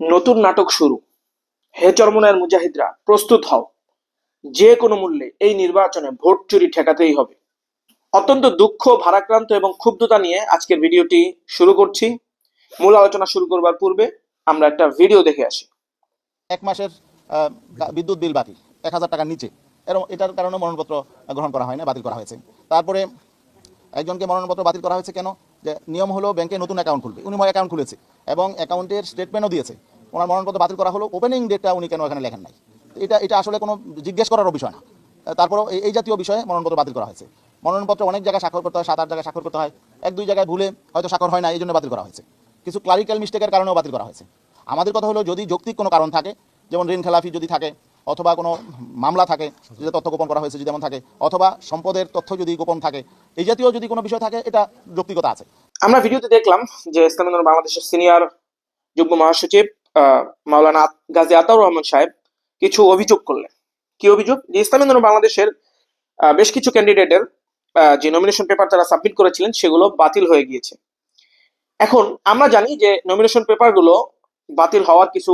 নতুন নাটক শুরু। হে চরমনায়ের মুজাহিদরা, প্রস্তুত হও। যে কোনো মূল্যে এই নির্বাচনে ভোট চুরি ঠেকাতেই হবে। অত্যন্ত দুঃখ, ভারাক্রান্ত এবং ক্ষুব্ধতা নিয়ে আজকের ভিডিওটি শুরু করছি। মূল আলোচনা শুরু করবার পূর্বে আমরা একটা ভিডিও দেখে আসি। এক মাসের বিদ্যুৎ বিল বাকি এক হাজার টাকার নিচে। এরকম এটার কারণে মনোনয়নপত্র গ্রহণ করা হয় না, বাতিল করা হয়েছে। তারপরে একজনকে মনোনয়নপত্র বাতিল করা হয়েছে কেন? যে নিয়ম হলো, ব্যাংকে নতুন অ্যাকাউন্ট খুলবে। উনি অ্যাকাউন্ট খুলেছে এবং অ্যাকাউন্টের স্টেটমেন্টও দিয়েছে। ওনার মনোনয়নপত্র বাতিল করা হলো ওপেনিং ডেটটা উনি কেন এখানে লেখেন নাই? এটা এটা আসলে কোনো জিজ্ঞেস করারও বিষয় না। তারপরেও এই- জাতীয় বিষয়ে মনোনয়নপত্র বাতিল করা হয়েছে। মনোনয়নপত্র অনেক জায়গায় স্বাক্ষর করতে হয়, সাত, আট জায়গায় স্বাক্ষর করতে হয়। এক, দুই জায়গায় ভুলে হয়তো স্বাক্ষর হয় না এই জন্য বাতিল করা হয়েছে। কিছু ক্লারিক্যাল মিস্টেকের কারণেও বাতিল করা হয়েছে। আমাদের কথা হলো, যদি যৌক্তিক কোনো কারণ থাকে, যেমন ঋণ খেলাফি যদি থাকে, অথবা কোনো মামলা থাকে যে তথ্য গোপন করা হয়েছে যেমন থাকে, অথবা সম্পদের তথ্য যদি গোপন থাকে, এই জাতীয় যদি কোনো বিষয় থাকে, এটা যৌক্তিকতা আছে। আমরা ভিডিওতে দেখলাম যে ইসলামী বাংলাদেশের সিনিয়র যুগ্ম মহাসচিব মাওলানা গাজী আতাউর রহমান সাহেব কিছু অভিযোগ করলেন। কি অভিযোগ? যে ইসলামী আন্দোলন বাংলাদেশের বেশ কিছু ক্যান্ডিডেটের যে নমিনেশন পেপার তারা সাবমিট করেছিলেন, সেগুলো বাতিল হয়ে গিয়েছে। এখন আমরা জানি যে নমিনেশন পেপারগুলো বাতিল হওয়ার কিছু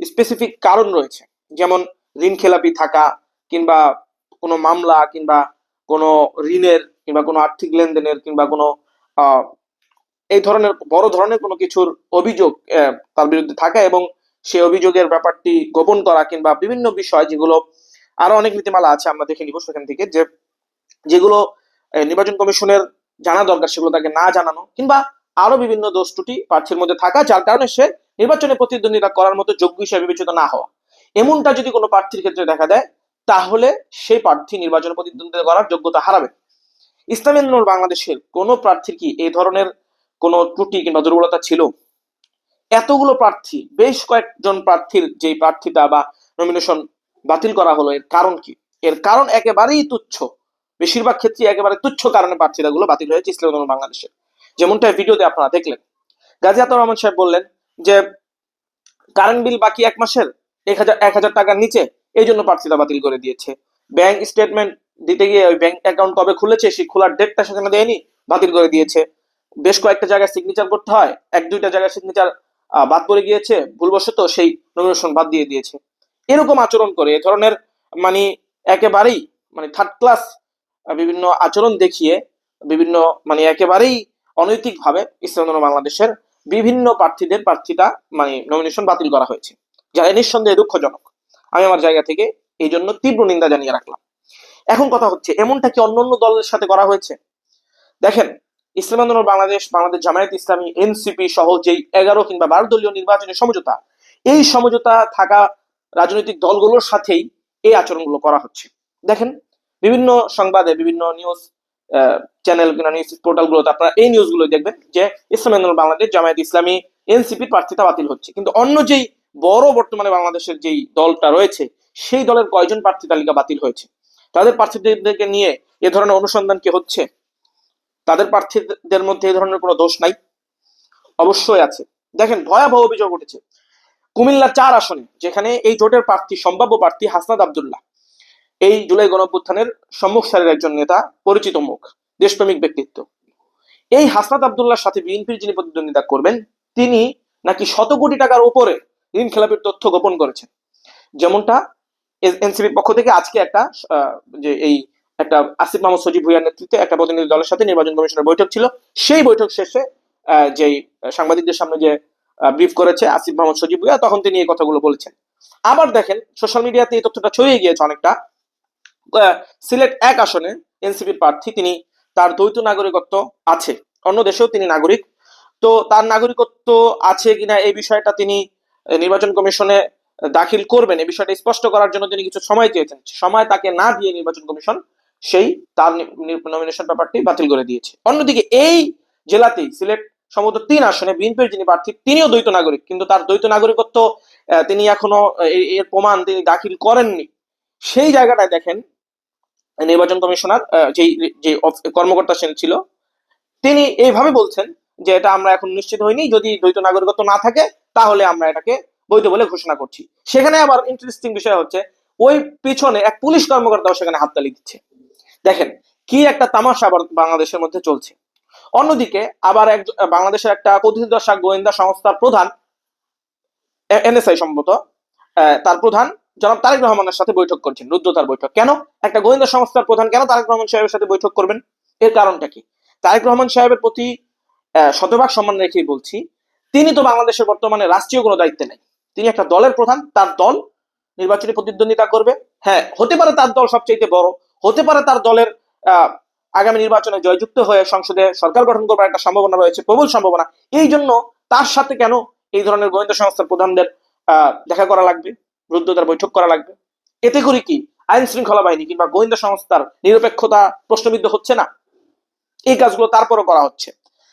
স্পেসিফিক কারণ রয়েছে। যেমন ঋণ খেলাপি থাকা, কিংবা কোনো মামলা, কিংবা কোনো ঋণের, কিংবা কোনো আর্থিক লেনদেনের, কিংবা কোনো এই ধরনের বড় ধরনের কোনো কিছুর অভিযোগ তার বিরুদ্ধে থাকা এবং সে অভিযোগের ব্যাপারটি গোপন করা কিংবা বিভিন্ন বিষয় যেগুলো আরও অনেক নীতিমালা আছে আমরা দেখে নিব সেখান থেকে যে যেগুলো নির্বাচন কমিশনের জানা দরকার সেগুলো তাকে না জানানো কিংবা আরও বিভিন্ন দোষ ত্রুটি প্রার্থীর মধ্যে থাকা যার কারণে সে নির্বাচনে প্রতিদ্বন্দ্বিতা করার মতো যোগ্য হিসেবে বিবেচিত না হওয়া। এমনটা যদি কোনো প্রার্থীর ক্ষেত্রে দেখা দেয়, তাহলে সেই প্রার্থী নির্বাচনে প্রতিদ্বন্দ্বিতা করার যোগ্যতা হারাবে। ইসলামী বাংলাদেশের কোনো প্রার্থীর কি এই ধরনের কোনো ত্রুটি কিংবা দুর্বলতা ছিল? এতগুলো প্রার্থী, বেশ কয়েকজন প্রার্থীর যে প্রার্থিতা বা নমিনেশন বাতিল করা হলো, এর কারণ কি? এর কারণ একেবারেই তুচ্ছ। বেশিরভাগ ক্ষেত্রে একেবারে তুচ্ছ কারণে প্রার্থীতাগুলো বাতিল হয়েছে ইসলাম আন্দোলন বাংলাদেশে। যেমনটা ভিডিওতে আপনারা দেখলেন। গাজী আতর রহমান সাহেব বললেন যে, কারেন্ট বিল বাকি এক মাসের, এক হাজার এক হাজার টাকার নিচে, এই জন্য প্রার্থিতা বাতিল করে দিয়েছে। ব্যাংক স্টেটমেন্ট দিতে গিয়ে ওই ব্যাংক অ্যাকাউন্ট কবে খুলেছে, সেই খোলার ডেটটা সেখানে দেয়নি, বাতিল করে দিয়েছে। বেশ কয়েকটা জায়গায় সিগনেচার করতে হয়। এক, দুইটা জায়গায় সিগনেচার বাদ পড়ে গিয়েছে। ভুলবশত সেই নমিনেশন বাদ দিয়ে দিয়েছে। এরকম আচরণ করে, এ ধরনের মানে একেবারেই মানে থার্ড ক্লাস বিভিন্ন আচরণ দেখিয়ে, বিভিন্ন মানে একেবারেই অনৈতিক ভাবে ইসলাম বাংলাদেশের বিভিন্ন প্রার্থীদের প্রার্থিতা মানে নমিনেশন বাতিল করা হয়েছে। যা নিঃসন্দেহে দুঃখজনক। আমি আমার জায়গা থেকে এই জন্য তীব্র নিন্দা জানিয়ে রাখলাম। এখন কথা হচ্ছে, এমনটা কি অন্য অন্য দলের সাথে করা হয়েছে? দেখেন ইসলাম আন্দোলন বাংলাদেশ বাংলাদেশ জামায়াত ইসলামী, এনসিপি সহ যেই এগারো কিংবা বারো দলীয় নির্বাচনী সমঝোতা, এই সমঝোতা থাকা রাজনৈতিক দলগুলোর সাথেই এই আচরণগুলো করা হচ্ছে। দেখেন, বিভিন্ন সংবাদে, বিভিন্ন নিউজ চ্যানেল কিংবা নিউজ পোর্টালগুলোতে আপনারা এই নিউজগুলো দেখবেন যে ইসলাম আন্দোলন বাংলাদেশ, জামায়াত ইসলামী, এনসিপির প্রার্থিতা বাতিল হচ্ছে। কিন্তু অন্য যেই বড় বর্তমানে বাংলাদেশের যেই দলটা রয়েছে, সেই দলের কয়জন প্রার্থী তালিকা বাতিল হয়েছে? তাদের প্রার্থীদেরকে নিয়ে এ ধরনের অনুসন্ধান কি হচ্ছে? তাদের প্রার্থীদের মধ্যে এই ধরনের কোনো দোষ নাই। অবশ্যই আছে। দেখেন, ভয়াবহ অভিযোগ উঠেছে। কুমিল্লা চার আসনে, যেখানে এই জোটের প্রার্থী, সম্ভাব্য প্রার্থী হাসনাদ আবদুল্লাহ, এই জুলাই গণঅভ্যুত্থানের সম্মুখ একজন নেতা, পরিচিত মুখ, দেশপ্রেমিক ব্যক্তিত্ব। এই হাসনাত আবদুল্লাহর সাথে বিএনপির যিনি প্রতিদ্বন্দ্বিতা করবেন, তিনি নাকি শত কোটি টাকার উপরে ঋণ খেলাপির তথ্য গোপন করেছেন। যেমনটা এনসিপির পক্ষ থেকে আজকে একটা যে এই একটা আসিফ মাহমুদ সজিব ভুইয়ার নেতৃত্বে একটা প্রতিনিধি দলের সাথে নির্বাচন কমিশনের বৈঠক ছিল। সেই বৈঠক শেষে যেই সাংবাদিকদের সামনে যে ব্রিফ করেছে আসিফ মাহমুদ সজিব ভুইয়া, তখন তিনি এই কথাগুলো বলেছেন। আবার দেখেন, সোশ্যাল মিডিয়াতে এই তথ্যটা ছড়িয়ে গিয়েছে অনেকটা। সিলেট এক আসনে এনসিপির প্রার্থী তিনি, তার দ্বৈত নাগরিকত্ব আছে, অন্য দেশেও তিনি নাগরিক। তো তার নাগরিকত্ব আছে কিনা এই বিষয়টা তিনি নির্বাচন কমিশনে দাখিল করবেন। এই বিষয়টা স্পষ্ট করার জন্য তিনি কিছু সময় চেয়েছেন। সময় তাকে না দিয়ে নির্বাচন কমিশন সেই তার নমিনেশন পেপারটি বাতিল করে দিয়েছে। অন্যদিকে এই জেলাতেই সিলেট সম্ভবত তিন আসনে বিএনপির যিনি প্রার্থী, তিনিও দ্বৈত নাগরিক, কিন্তু তার দ্বৈত নাগরিকত্ব তিনি এখনও এর প্রমাণ তিনি দাখিল করেননি। সেই জায়গাটায় দেখেন নির্বাচন কমিশনার যেই যে কর্মকর্তা সেন ছিল, তিনি এইভাবে বলছেন যে এটা আমরা এখন নিশ্চিত হইনি, যদি দ্বৈত নাগরিকত্ব না থাকে, তাহলে আমরা এটাকে বৈধ বলে ঘোষণা করছি। সেখানে আবার ইন্টারেস্টিং বিষয় হচ্ছে, ওই পিছনে এক পুলিশ কর্মকর্তাও সেখানে হাততালি দিচ্ছে। দেখেন, কি একটা তামাশা বাংলাদেশের মধ্যে চলছে। অন্যদিকে আবার এক বাংলাদেশের একটা দশা গোয়েন্দা সংস্থার প্রধান এনএসআই সম্ভবত তার প্রধান জনাব তারেক রহমানের সাথে বৈঠক করছেন রুদ্রতার বৈঠক। কেন? একটা গোয়েন্দা সংস্থার প্রধান কেন তারেক রহমান সাহেবের সাথে বৈঠক করবেন? এর কারণটা কি? তারেক রহমান সাহেবের প্রতি শতভাগ সম্মান রেখেই বলছি, তিনি তো বাংলাদেশের বর্তমানে রাষ্ট্রীয় কোনো দায়িত্বে নেই। তিনি একটা দলের প্রধান, তার দল নির্বাচনী প্রতিদ্বন্দ্বিতা করবে। হ্যাঁ হতে পারে তার দল সবচেয়ে বড় হতে পারে তার দলের আগামী নির্বাচনে জয়যুক্ত হয়ে সংসদে সরকার গঠন করবার একটা সম্ভাবনা রয়েছে প্রবল সম্ভাবনা। এই জন্য তার সাথে কেন এই ধরনের গোয়েন্দা সংস্থার প্রধানদের দেখা করা লাগবে রুদ্রতার বৈঠক করা লাগবে? এতে করে কি আইন শৃঙ্খলা বাহিনী কিংবা গোয়েন্দা সংস্থার নিরপেক্ষতা প্রশ্নবিদ্ধ হচ্ছে না? এই কাজগুলো তারপরও করা হচ্ছে।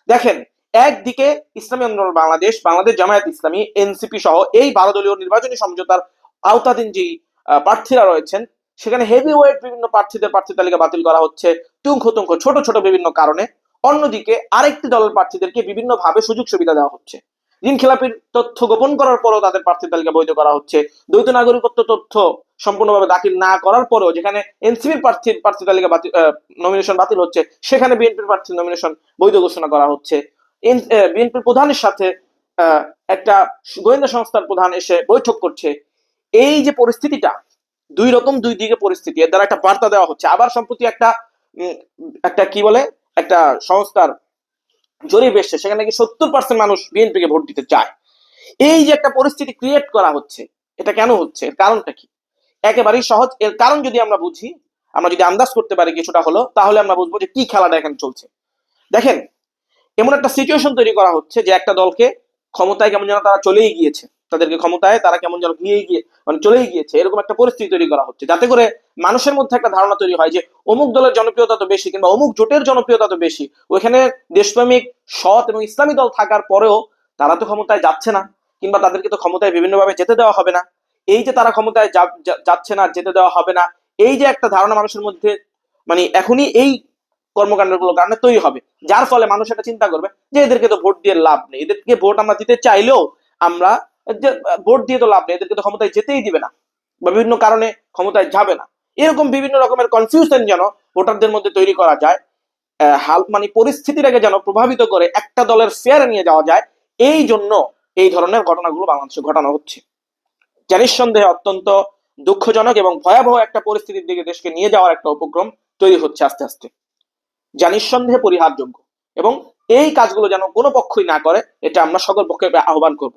দেখেন একদিকে ইসলামী আন্দোলন বাংলাদেশ বাংলাদেশ জামায়াত ইসলামী এনসিপি সহ এই বারো দলীয় নির্বাচনী সমঝোতার আওতাধীন যে আহ, প্রার্থীরা রয়েছেন সেখানে হেভি ওয়েট বিভিন্ন প্রার্থীদের প্রার্থী তালিকা বাতিল করা হচ্ছে তুঙ্খ তুঙ্খ ছোট ছোট বিভিন্ন কারণে। অন্যদিকে আরেকটি দলের প্রার্থীদেরকে বিভিন্ন ভাবে সুযোগ সুবিধা দেওয়া হচ্ছে। ঋণ খেলাপির তথ্য গোপন করার পরও তাদের প্রার্থী তালিকা বৈধ করা হচ্ছে। দ্বৈত নাগরিকত্ব তথ্য সম্পূর্ণভাবে দাখিল না করার পরেও যেখানে এনসিপির প্রার্থীর প্রার্থী তালিকা বাতিল নমিনেশন বাতিল হচ্ছে, সেখানে বিএনপির প্রার্থীর নমিনেশন বৈধ ঘোষণা করা হচ্ছে। বিএনপির প্রধানের সাথে একটা গোয়েন্দা সংস্থার প্রধান এসে বৈঠক করছে। এই যে পরিস্থিতিটা দুই রকম দুই দিকে পরিস্থিতি। এর দ্বারা একটা বার্তা দেওয়া হচ্ছে। আবার সম্প্রতি একটা একটা কি বলে? একটা সংস্থার জরিপ এসছে। সেখানে নাকি সত্তর পার্সেন্ট মানুষ বিএনপিকে ভোট দিতে চায়। এই যে একটা পরিস্থিতি ক্রিয়েট করা হচ্ছে, এটা কেন হচ্ছে? এর কারণটা কি? একেবারেই সহজ। এর কারণ যদি আমরা বুঝি, আমরা যদি আন্দাজ করতে পারি কিছুটা হলো তাহলে আমরা বুঝব যে কি খেলাটা এখানে চলছে। দেখেন, এমন একটা সিচুয়েশন তৈরি করা হচ্ছে যে একটা দলকে ক্ষমতায় কেমন যেন তারা চলেই গিয়েছে। তাদেরকে ক্ষমতায় তারা কেমন যেন গিয়ে গিয়ে মানে চলেই গিয়েছে। এরকম একটা পরিস্থিতি তৈরি করা হচ্ছে। যাতে করে মানুষের মধ্যে একটা ধারণা তৈরি হয় যে, অমুক দলের জনপ্রিয়তা তো বেশি কিংবা অমুক জোটের জনপ্রিয়তা তো বেশি। ওইখানে দেশপ্রেমিক, সৎ এবং ইসলামী দল থাকার পরেও তারা তো ক্ষমতায় যাচ্ছে না কিংবা তাদেরকে তো ক্ষমতায় বিভিন্নভাবে যেতে দেওয়া হবে না। এই যে তারা ক্ষমতায় যাচ্ছে না, যেতে দেওয়া হবে না, এই যে একটা ধারণা মানুষের মধ্যে মানে এখনই এই কর্মকাণ্ডগুলো কারণে তৈরি হবে। যার ফলে মানুষ একটা চিন্তা করবে যে, এদেরকে তো ভোট দিয়ে লাভ নেই। এদেরকে ভোট আমরা দিতে চাইলেও আমরা ভোট দিয়ে তো লাভ নেই, এদেরকে তো ক্ষমতায় যেতেই দিবে না বা বিভিন্ন কারণে ক্ষমতায় যাবে না। এরকম বিভিন্ন রকমের কনফিউশন যেন ভোটারদের মধ্যে তৈরি করা যায় হাল মানে পরিস্থিতিটাকে যেন প্রভাবিত করে একটা দলের ফেয়ারে নিয়ে যাওয়া যায়, এই জন্য এই ধরনের ঘটনাগুলো বাংলাদেশে ঘটানো হচ্ছে। যা নিঃসন্দেহে অত্যন্ত দুঃখজনক এবং ভয়াবহ একটা পরিস্থিতির দিকে দেশকে নিয়ে যাওয়ার একটা উপক্রম তৈরি হচ্ছে আস্তে আস্তে। যা নিঃসন্দেহে পরিহারযোগ্য এবং এই কাজগুলো যেন কোনো পক্ষই না করে, এটা আমরা সকল পক্ষে আহ্বান করব।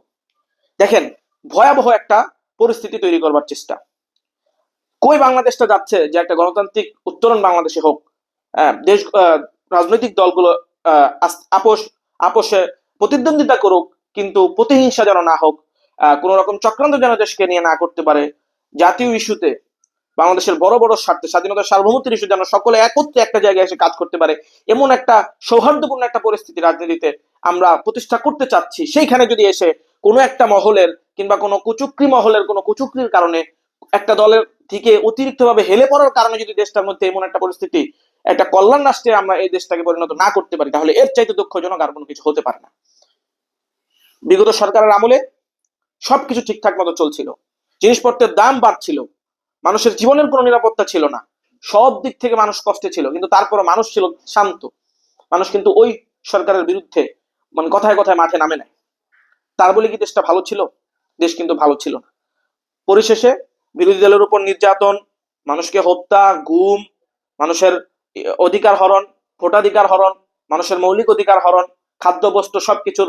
দেখেন, ভয়াবহ একটা পরিস্থিতি তৈরি করবার চেষ্টা। কই বাংলাদেশটা যাচ্ছে যে একটা গণতান্ত্রিক উত্তরণ বাংলাদেশে হোক দেশ রাজনৈতিক দলগুলো আপোষ, আপোষে প্রতিদ্বন্দ্বিতা করুক, কিন্তু প্রতিহিংসা যেন না হোক কোন রকম চক্রান্ত যেন দেশকে নিয়ে না করতে পারে, জাতীয় ইস্যুতে বাংলাদেশের বড় বড় স্বার্থে স্বাধীনতা সার্বভৌমত্বের ইস্যু যেন সকলে একত্রে একটা জায়গায় এসে কাজ করতে পারে, এমন একটা সৌহার্দ্যপূর্ণ একটা পরিস্থিতি রাজনীতিতে আমরা প্রতিষ্ঠা করতে চাচ্ছি, সেইখানে যদি এসে কোনো একটা মহলের কিংবা কোনো কুচুক্রি মহলের কোনো কুচুকরির কারণে একটা দলের দিকে অতিরিক্তভাবে হেলে পড়ার কারণে যদি দেশটার মধ্যে এমন একটা পরিস্থিতি, একটা কল্যাণ রাষ্ট্রে আমরা এই দেশটাকে পরিণত না করতে পারি, তাহলে এর চাইতে দুঃখজনক আর কোনো কিছু হতে পারে না। বিগত সরকারের আমলে সবকিছু ঠিকঠাক মতো চলছিল। জিনিসপত্রের দাম বাড়ছিল। মানুষের জীবনের কোনো নিরাপত্তা ছিল না। সব দিক থেকে মানুষ কষ্টে ছিল, কিন্তু তারপরে মানুষ ছিল শান্ত। মানুষ কিন্তু ওই সরকারের বিরুদ্ধে মানে কথায় কথায় মাঠে নামে নেয় তার বলে কি দেশটা ভালো ছিল? দেশ কিন্তু ভালো ছিল না। পরিশেষে বিরোধী দলের উপর নির্যাতন, মানুষকে হত্যা, গুম, মানুষের অধিকার হরণ, ভোটাধিকার হরণ, মানুষের মৌলিক অধিকার হরণ, খাদ্য বস্ত্র সবকিছুর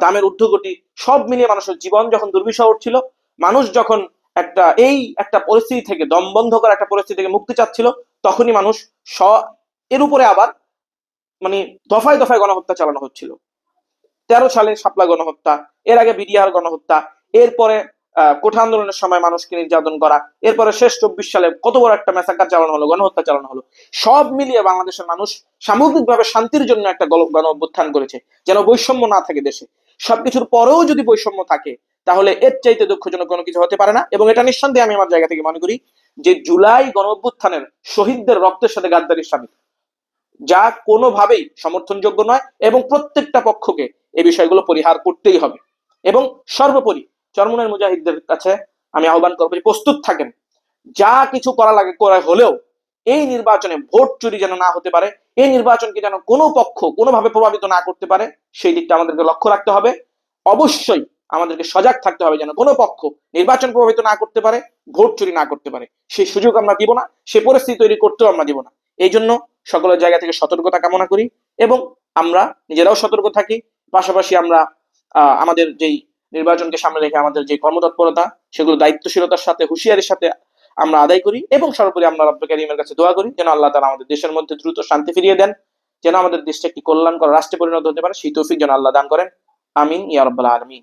দামের ঊর্ধ্বগতি সব মিলিয়ে মানুষের জীবন যখন দুর্বিষহ উঠছিল, মানুষ যখন একটা, এই একটা পরিস্থিতি থেকে দম বন্ধ করা একটা পরিস্থিতি থেকে মুক্তি চাচ্ছিল, তখনই মানুষ স, এর উপরে আবার মানে দফায় দফায় গণহত্যা চালানো হচ্ছিল। তেরো সালে শাপলা গণহত্যা, এর আগে বিডিআর গণহত্যা, এরপরে কোঠা আন্দোলনের সময় মানুষকে নির্যাতন করা, এরপরে শেষ চব্বিশ সালে কত বড় একটা মেসাকার চালানো হলো, গণহত্যা চালানো হলো। সব মিলিয়ে বাংলাদেশের মানুষ সামগ্রিকভাবে শান্তির জন্য একটা গণ গণ অভ্যুত্থান করেছে, যেন বৈষম্য না থাকে দেশে। সবকিছুর পরেও যদি বৈষম্য থাকে, তাহলে এর চাইতে দুঃখজনক কোনো কিছু হতে পারে না, এবং এটা নিঃসন্দেহে আমি আমার জায়গা থেকে মনে করি যে জুলাই গণ অভ্যুত্থানের শহীদদের রক্তের সাথে গাদ্দারি সামিল। যা কোনোভাবেই সমর্থনযোগ্য নয়, এবং প্রত্যেকটা পক্ষকে এই বিষয়গুলো পরিহার করতেই হবে। এবং সর্বোপরি চরমনের মুজাহিদদের কাছে আমি আহ্বান করব যে প্রস্তুত থাকেন। যা কিছু করা লাগে করা হলেও এই নির্বাচনে ভোট চুরি যেন না হতে পারে, এই নির্বাচনকে যেন কোনো পক্ষ কোনোভাবে প্রভাবিত না করতে পারে, সেই দিকটা আমাদেরকে লক্ষ্য রাখতে হবে। অবশ্যই আমাদেরকে সজাগ থাকতে হবে যেন কোনো পক্ষ নির্বাচন প্রভাবিত না করতে পারে, ভোট চুরি না করতে পারে। সেই সুযোগ আমরা দিব না, সে পরিস্থিতি তৈরি করতেও আমরা দিব না। এই জন্য সকলের জায়গা থেকে সতর্কতা কামনা করি এবং আমরা নিজেরাও সতর্ক থাকি। পাশাপাশি আমরা আমাদের যেই নির্বাচনকে সামনে রেখে আমাদের যে কর্মতৎপরতা, সেগুলো দায়িত্বশীলতার সাথে, হুঁশিয়ারির সাথে আমরা আদায় করি এবং সর্বোপরি আমরা রব্বে কারিমের কাছে দোয়া করি যেন আল্লাহ তালা আমাদের দেশের মধ্যে দ্রুত শান্তি ফিরিয়ে দেন, যেন আমাদের দেশটা একটি কল্যাণকর রাষ্ট্রে পরিণত হতে পারে। সেই তৌফিক যেন আল্লাহ দান করেন। আমিন, ইয়া রব্বাল আলমিন।